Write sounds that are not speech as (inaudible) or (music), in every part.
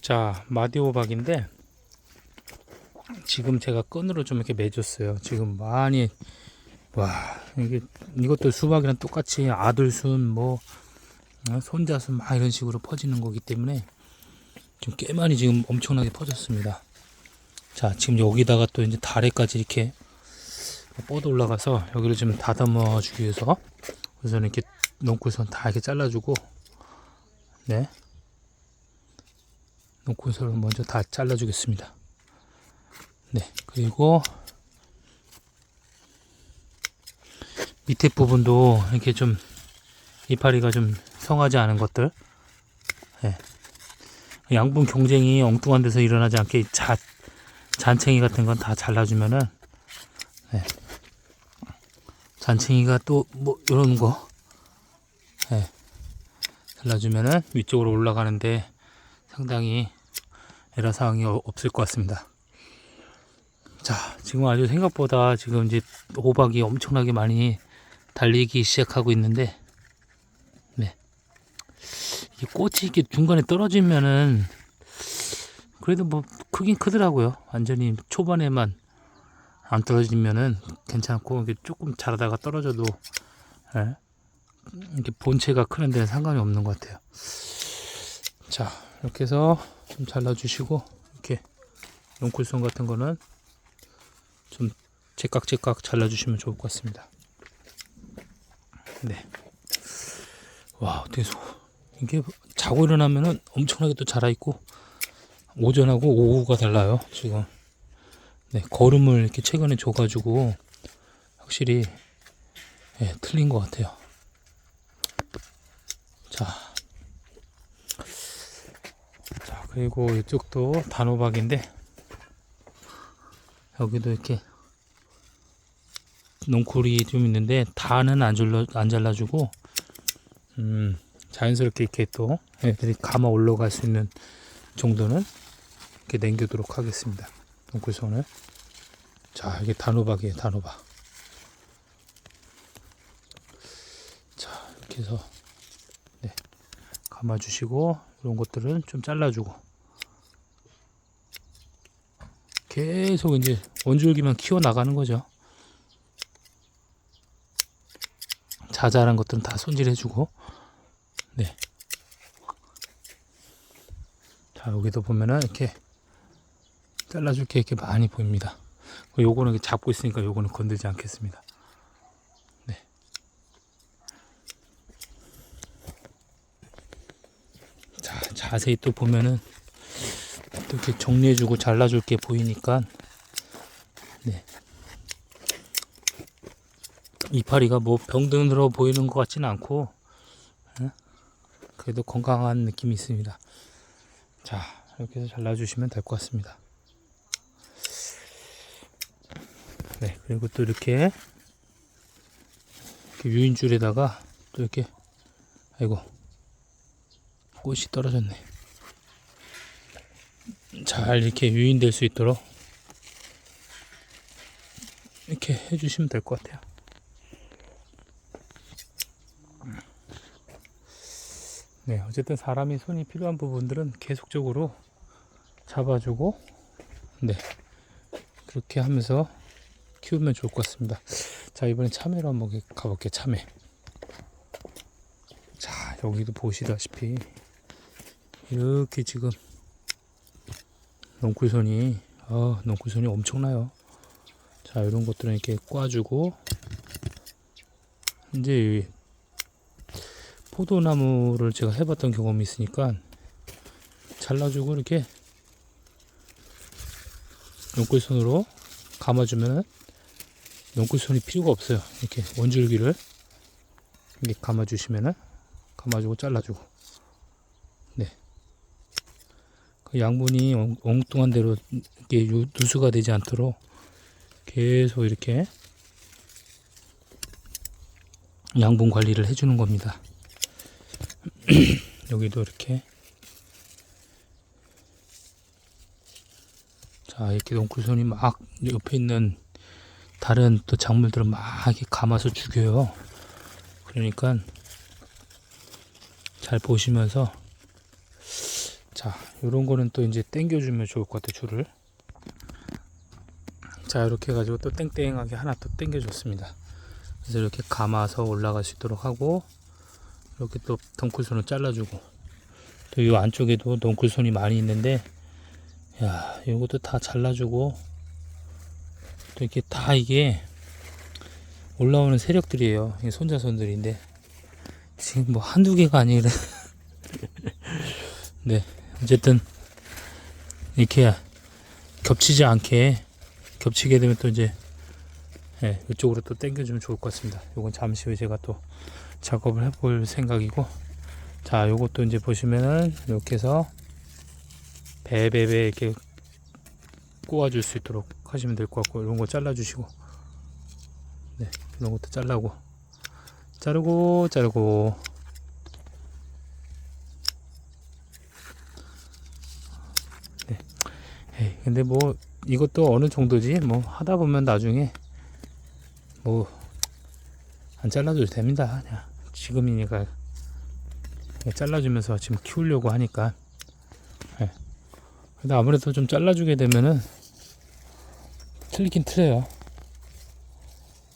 자, 마디오박인데 지금 제가 끈으로 좀 이렇게 매줬어요. 지금 많이 와 이게 이것도 수박이랑 똑같이 아들순 뭐 어, 손자순 막 이런 식으로 퍼지는 거기 때문에 지금 꽤 많이 지금 엄청나게 퍼졌습니다. 자, 지금 여기다가 또 이제 다래까지 이렇게 뻗어 올라가서 여기를 좀 다듬어 주기 위해서 우선 이렇게 농쿨선 다 이렇게 잘라주고 네 농쿨선을 먼저 다 잘라주겠습니다. 네 그리고 밑에 부분도 이렇게 좀 이파리가 좀 성하지 않은 것들 네. 양분 경쟁이 엉뚱한 데서 일어나지 않게 자, 잔챙이 같은 건 다 잘라주면은 네. 잔챙이가 또 뭐 이런 거 네. 잘라주면은 위쪽으로 올라가는데 상당히 에러 사항이 어- 없을 것 같습니다. 자, 지금 아주 생각보다 지금 이제 호박이 엄청나게 많이 달리기 시작하고 있는데, 네. 이 꽃이 이렇게 중간에 떨어지면은 그래도 뭐 크긴 크더라고요. 완전히 초반에만 안 떨어지면은 괜찮고 이게 조금 자라다가 떨어져도 예, 이렇게 본체가 크는 데는 상관이 없는 것 같아요. 자, 이렇게 해서 좀 잘라주시고 이렇게 용쿨손 같은 거는 좀 제깍제깍 잘라주시면 좋을 것 같습니다. 네. 와, 어떻게 소 이게 자고 일어나면은 엄청나게 또 자라 있고 오전하고 오후가 달라요. 지금 네 걸음을 이렇게 최근에 줘가지고 확실히 예, 틀린 것 같아요. 자, 자 그리고 이쪽도 단호박인데 여기도 이렇게 농쿨이 좀 있는데 다는 안 잘라 안 잘라주고 음 자연스럽게 이렇게 또 애들이 감아 올라갈 수 있는 정도는 이렇게 남겨두도록 하겠습니다. 농쿨손을 자 이게 단호박이에요 단호박 자 이렇게 해서 네 감아주시고 이런 것들은 좀 잘라주고 계속 이제 원줄기만 키워 나가는 거죠 자잘한 것들은 다 손질해주고 네. 자 여기도 보면은 이렇게 잘라줄 게 이렇게 많이 보입니다. 요거는 이렇게 잡고 있으니까 요거는 건들지 않겠습니다. 네. 자 자세히 또 보면은 또 이렇게 정리해주고 잘라줄 게 보이니까 네. 이파리가 뭐 병든으로 보이는 것 같지는 않고 예? 그래도 건강한 느낌이 있습니다. 자 이렇게 해서 잘라주시면 될 것 같습니다. 네 그리고 또 이렇게, 이렇게 유인줄에다가 또 이렇게 아이고 꽃이 떨어졌네. 잘 이렇게 유인될 수 있도록 이렇게 해주시면 될 것 같아요. 네, 어쨌든 사람이 손이 필요한 부분들은 계속적으로 잡아주고, 네, 그렇게 하면서 키우면 좋을 것 같습니다. 자, 이번엔 참외로 한번 가볼게요, 참외. 자, 여기도 보시다시피, 이렇게 지금, 농쿨손이, 아, 농쿨손이 엄청나요. 자, 이런 것들은 이렇게 꽈주고, 이제 이 포도나무를 제가 해봤던 경험이 있으니까 잘라주고 이렇게 농꿀손으로 감아주면은 농꿀손이 필요가 없어요. 이렇게 원줄기를 이렇게 감아주시면은 감아주고 잘라주고 네. 그 양분이 엉- 엉뚱한 대로 이렇게 유- 누수가 되지 않도록 계속 이렇게 양분 관리를 해주는 겁니다. (clears throat) 여기도 이렇게 자 이렇게 농쿨손이 막 옆에 있는 다른 또 작물들을 막 이렇게 감아서 죽여요 그러니까 잘 보시면서 자 요런 거는 또 이제 당겨주면 좋을 것 같아 줄을. 자 이렇게 해가지고 또 땡땡하게 하나 또 당겨줬습니다. 그래서 이렇게 감아서 올라갈 수 있도록 하고 이렇게 또 덩쿨손을 잘라주고. 또 이 안쪽에도 덩쿨손이 많이 있는데 야 이것도 다 잘라주고 또 이렇게 다 이게 올라오는 세력들이에요. 이게 손자손들인데. 지금 뭐 한두 개가 아니라. (laughs) 네 어쨌든 이렇게 겹치지 않게 겹치게 되면 또 이제 예, 이쪽으로 또 당겨주면 좋을 것 같습니다. 요건 잠시 후에 제가 또 작업을 해볼 생각이고 자 요것도 이제 보시면은 이렇게 해서 배배배 이렇게 꼬아줄 수 있도록 하시면 될 것 같고 이런 거 잘라주시고 네 이런 것도 잘라고 자르고 자르고 에이, 근데 뭐 이것도 어느 정도지? 뭐 하다 보면 나중에 뭐 안 잘라도 됩니다. 그냥 지금이니까 잘라주면서 지금 키우려고 하니까. 예. 근데 아무래도 좀 잘라주게 되면은 틀리긴 틀려요.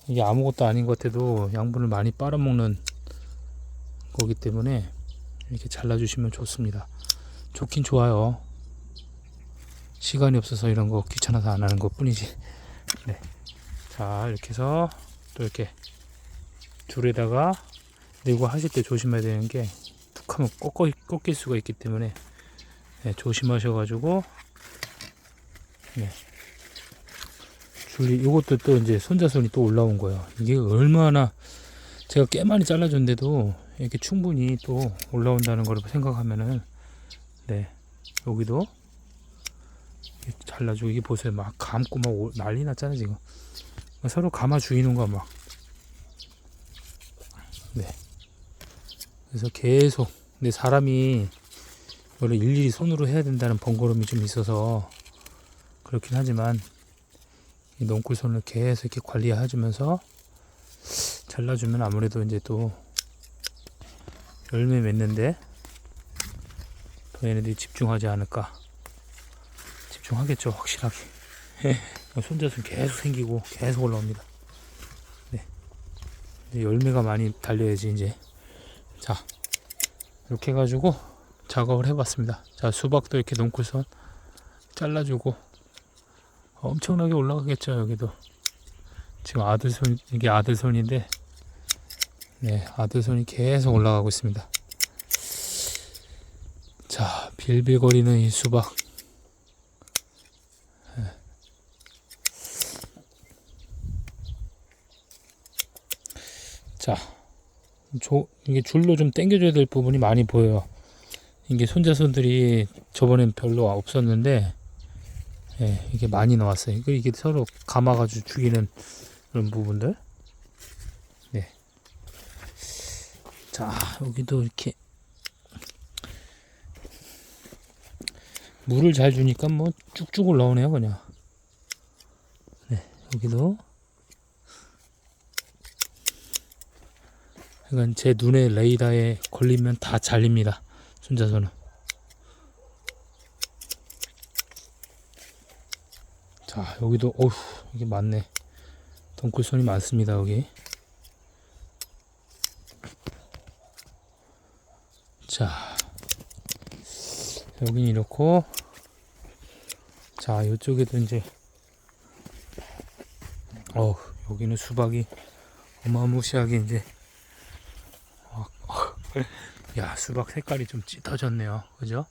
이게 아무것도 아닌 것 같아도 양분을 많이 빨아먹는 거기 때문에 이렇게 잘라주시면 좋습니다. 좋긴 좋아요 시간이 없어서 이런 거 귀찮아서 안 하는 것 뿐이지 네. 자 이렇게 해서 또 이렇게 줄에다가 내고 하실 때 조심해야 되는 게 툭 하면 꺾어, 꺾일 수가 있기 때문에 네, 조심하셔가지고 네. 줄이 이것도 또 이제 손자손이 또 올라온 거예요 이게 얼마나 제가 꽤 많이 잘라줬는데도 이렇게 충분히 또 올라온다는 걸 생각하면은 네 여기도 잘라주고 이게 보세요. 막 감고 막 오- 난리 났잖아요 지금. 서로 감아 주이는 거 막. 네. 그래서 계속 근데 사람이 이거를 일일이 손으로 해야 된다는 번거로움이 좀 있어서 그렇긴 하지만 이 농꿀손을 계속 이렇게 관리해주면서 잘라주면 아무래도 이제 또 열매 맺는데 더 얘네들이 집중하지 않을까 집중하겠죠 확실하게. 손자손 계속 생기고 계속 올라옵니다. 네. 열매가 많이 달려야지 이제. 자 이렇게 해가지고 작업을 해봤습니다. 자 수박도 이렇게 농쿨손 잘라주고 엄청나게 올라가겠죠 여기도. 지금 아들손 이게 아들손인데 네 아들손이 계속 올라가고 있습니다. 자 빌빌거리는 이 수박 네. 자 조, 이게 줄로 좀 당겨줘야 될 부분이 많이 보여요 이게 손자손들이 저번엔 별로 없었는데 예, 이게 많이 나왔어요. 이게 서로 감아가지고 죽이는 그런 부분들. 네. 자, 여기도 이렇게 물을 잘 주니까 뭐 쭉쭉 올라오네요, 그냥. 네, 여기도. 그러니까 제 눈에 레이더에 걸리면 다 잘립니다. 손자손은. 자 여기도 어휴 이게 많네 덩굴손이 많습니다 여기 자 여기는 이렇고 자 이쪽에도 이제 어 여기는 수박이 어마무시하게 이제 (laughs) 야 수박 색깔이 좀 짙어졌네요. 그죠?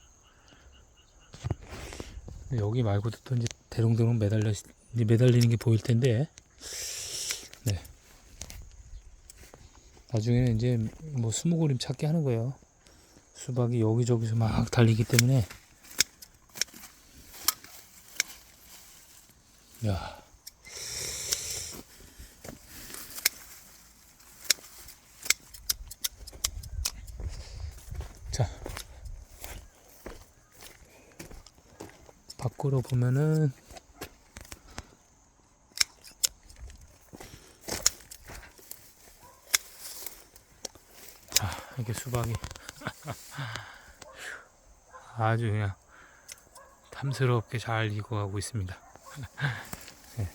여기 말고도 또 이제 대롱대롱 매달려 매달리는 게 보일 텐데. 네. 나중에는 이제 뭐 수목그림 찾기 하는 거예요. 수박이 여기저기서 막 달리기 때문에. 야 밖으로 보면은 자 이게 수박이 (laughs) 아주 그냥 탐스럽게 잘 익어가고 있습니다. (laughs) 네.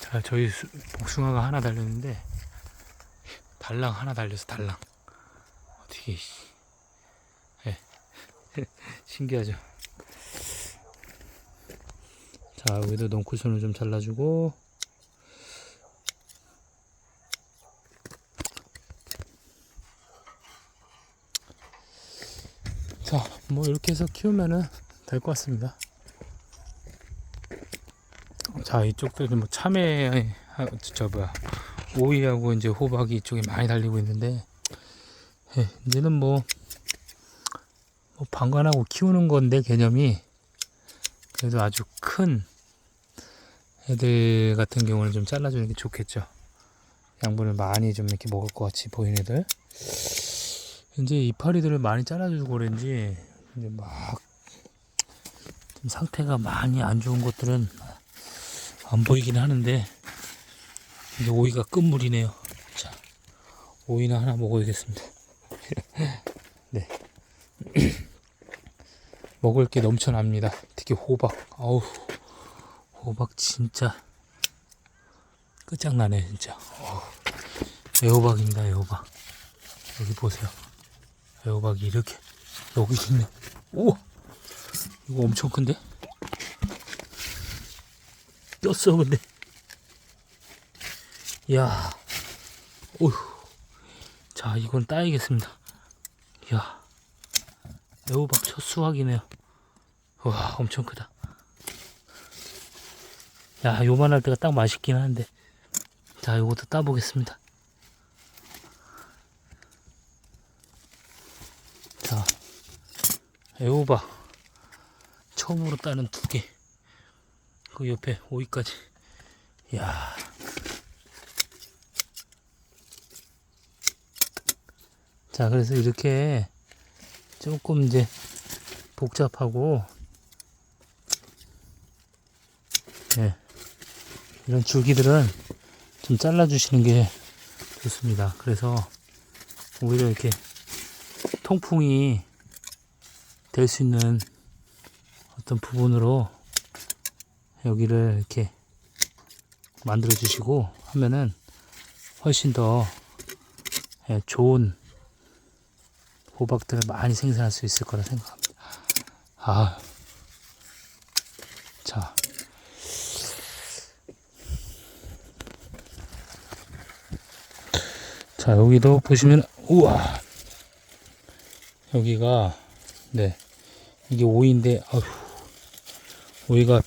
자, 저희 수- 복숭아가 하나 달렸는데 달랑 하나 달려서 달랑 어떻게 씨. 네. (laughs) 신기하죠. 자 여기도 넝쿨선을 좀 잘라주고 자 뭐 이렇게 해서 키우면은 될 것 같습니다. 자 이쪽도 뭐 참외 아, 저 뭐야 오이하고 이제 호박이 이쪽에 많이 달리고 있는데 예, 이제는 뭐, 뭐 방관하고 키우는 건데 개념이 그래도 아주 큰 애들 같은 경우는 좀 잘라주는 게 좋겠죠. 양분을 많이 좀 이렇게 먹을 것 같이 보이는 애들. 이제 이파리들을 많이 잘라주고 그런지 이제 막좀 상태가 많이 안 좋은 것들은 안 보이긴 하는데 이제 오이가 끝물이네요. 자, 오이나 하나 먹어야겠습니다. (laughs) 네. (clears throat) 먹을 게 넘쳐납니다. 특히 호박. 아우, 호박 진짜 끝장나네, 진짜. 어우, 애호박입니다, 애호박. 여기 보세요. 애호박이 이렇게 여기 있네. 우와, 이거 엄청 큰데? 떴어, 근데. 이야, 어휴. 자, 이건 따야겠습니다. 이야, 애호박 첫 수확이네요. 와, 엄청 크다. 야, 요만할 때가 딱 맛있긴 한데. 자, 요것도 따보겠습니다. 자, 애호박. 처음으로 따는 두 개. 그 옆에 오이까지. 이야. 자, 그래서 이렇게 조금 이제 복잡하고, 예, 이런 줄기들은 좀 잘라주시는 게 좋습니다. 그래서 오히려 이렇게 통풍이 될 수 있는 어떤 부분으로 여기를 이렇게 만들어 주시고 하면은 훨씬 더 예, 좋은 호박들을 많이 생산할 수 있을 거라 생각합니다. 아, 자. 자, 여기도 보시면, 우와. 여기가, 네. 이게 오이인데, 아휴. 오이가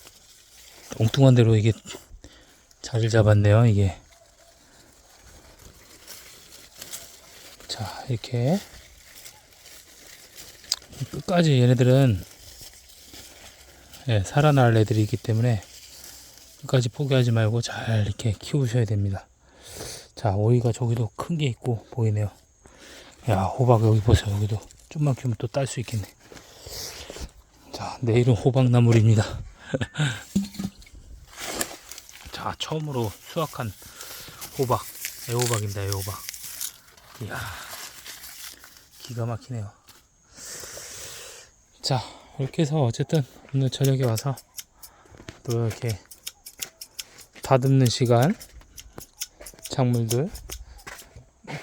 엉뚱한 대로 이게 자리를 잡았네요, 이게. 자, 이렇게. 끝까지 얘네들은 예, 살아날 애들이기 때문에 끝까지 포기하지 말고 잘 이렇게 키우셔야 됩니다. 자, 오이가 저기도 큰 게 있고 보이네요. 야, 호박 여기 보세요. 여기도 좀만 키우면 또 딸 수 있겠네. 자, 내일은 호박나물입니다. (laughs) 자, 처음으로 수확한 호박, 애호박입니다. 애호박. 이야, 기가 막히네요. 자, 이렇게 해서 어쨌든 오늘 저녁에 와서 또 이렇게 다듬는 시간, 작물들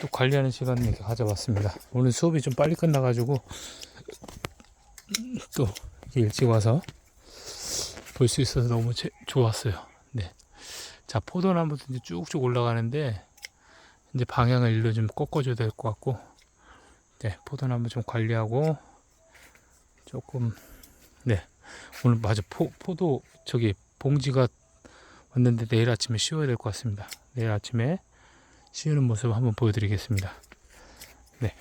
또 관리하는 시간 이렇게 가져봤습니다. 오늘 수업이 좀 빨리 끝나가지고 또 일찍 와서 볼 수 있어서 너무 제- 좋았어요. 네. 자, 포도나무도 이제 쭉쭉 올라가는데 이제 방향을 일로 좀 꺾어줘야 될 것 같고, 네, 포도나무 좀 관리하고 조금 네 오늘 맞아 포, 포도 저기 봉지가 왔는데 내일 아침에 씌워야 될 것 같습니다 내일 아침에 씌우는 모습 한번 보여드리겠습니다. 네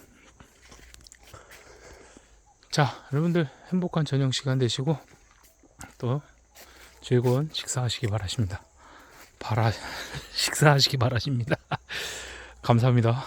자 여러분들 행복한 저녁 시간 되시고 또 즐거운 식사하시기 바라십니다. 바라 (laughs) 식사하시기 바라십니다. (laughs) 감사합니다